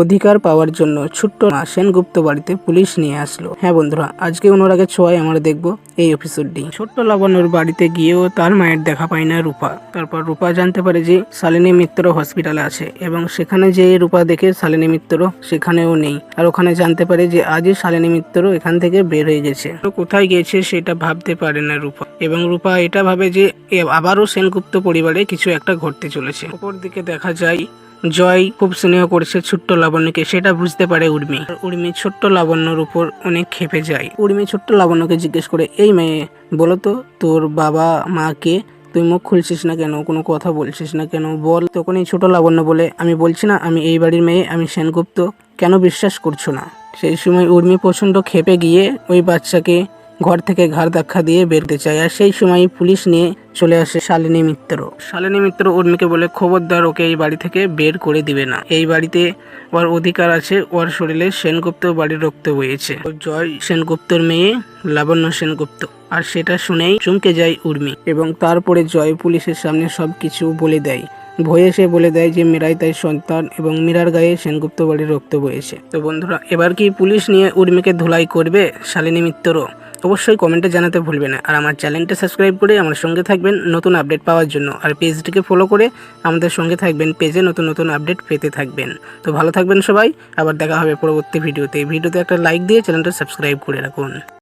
অধিকার পাওয়ার জন্য ছোট্ট মা সেনগুপ্ত বাড়িতে পুলিশ নিয়ে আসলো। হ্যাঁ বন্ধুরা, আজকে অনুরাগের ছোঁয়ায় আমরা দেখব এই এপিসোডটি ছোট্ট লাবণ্যর বাড়িতে গিয়েও তার মায়ের দেখা পায় না রূপা। তারপর রূপা জানতে পারে যে শালিনী মিত্র হসপিটালে আছে এবং সেখানে যে রূপা দেখে শালিনী মিত্র সেখানেও নেই। আর ওখানে জানতে পারে যে আজই শালিনী মিত্র এখান থেকে বের হয়ে গেছে। তো কোথায় গেছে সেটা ভাবতে পারে না রূপা এবং রূপা এটা ভাবে যে আবারও সেনগুপ্ত পরিবারে কিছু একটা ঘটতে চলেছে। অপর দিকে দেখা যায় জয় খুব স্নেহ করছে ছোট্ট লাবণ্যকে, সেটা বুঝতে পারে উর্মি। উর্মি ছোট্ট লাবণ্যর উপর অনেক খেপে যায়। উর্মি ছোট্ট লাবণ্যকে জিজ্ঞেস করে, এই মেয়ে, বলো তো, তোর বাবা মাকে তুই মুখ খুলছিস না কেন? কোনো কথা বলছিস না কেন? বল। তখন এই ছোট লাবণ্য বলে, আমি বলছি না, আমি এই বাড়ির মেয়ে, আমি সেনগুপ্ত। কেন বিশ্বাস করছ না? সেই সময় উর্মি প্রচণ্ড খেপে গিয়ে ওই বাচ্চাকে ঘর থেকে ঘাড় ধাক্কা দিয়ে বেরোতে চায়। আর সেই সময় পুলিশ নিয়ে চলে আসে শালিনী মিত্র। শালিনী মিত্র উর্মিকে বলে, খবরদার, ওকে এই বাড়ি থেকে বের করে দিবে না। এই বাড়িতে ওর অধিকার আছে। ওর শরীরে সেনগুপ্ত বাড়ির রক্ত বয়েছে ও জয় সেনগুপ্তর মেয়ে, লাবণ্য সেনগুপ্ত। আর সেটা শুনেই চমকে যায় উর্মি এবং তারপরে জয় পুলিশের সামনে সব কিছু বলে দেয়। ভয়ে সে বলে দেয় যে মীরাই তাই সন্তান এবং মীরার গায়ে সেনগুপ্ত বাড়ির রক্ত বয়েছে তো বন্ধুরা, এবার কি পুলিশ নিয়ে উর্মিকে ধুলাই করবে? শালিনী মিত্র অবশ্যই কমেন্টে জানাতে ভুলবে না। আর আমার চ্যানেলটা সাবস্ক্রাইব করে আমার সঙ্গে থাকবেন নতুন আপডেট পাওয়ার জন্য। আর পেজটিকে ফলো করে আমাদের সঙ্গে থাকবেন, পেজে নতুন নতুন আপডেট পেতে থাকবেন। তো ভালো থাকবেন সবাই, আবার দেখা হবে পরবর্তী ভিডিওতে। এই ভিডিওতে একটা লাইক দিয়ে চ্যানেলটা সাবস্ক্রাইব করে রাখুন।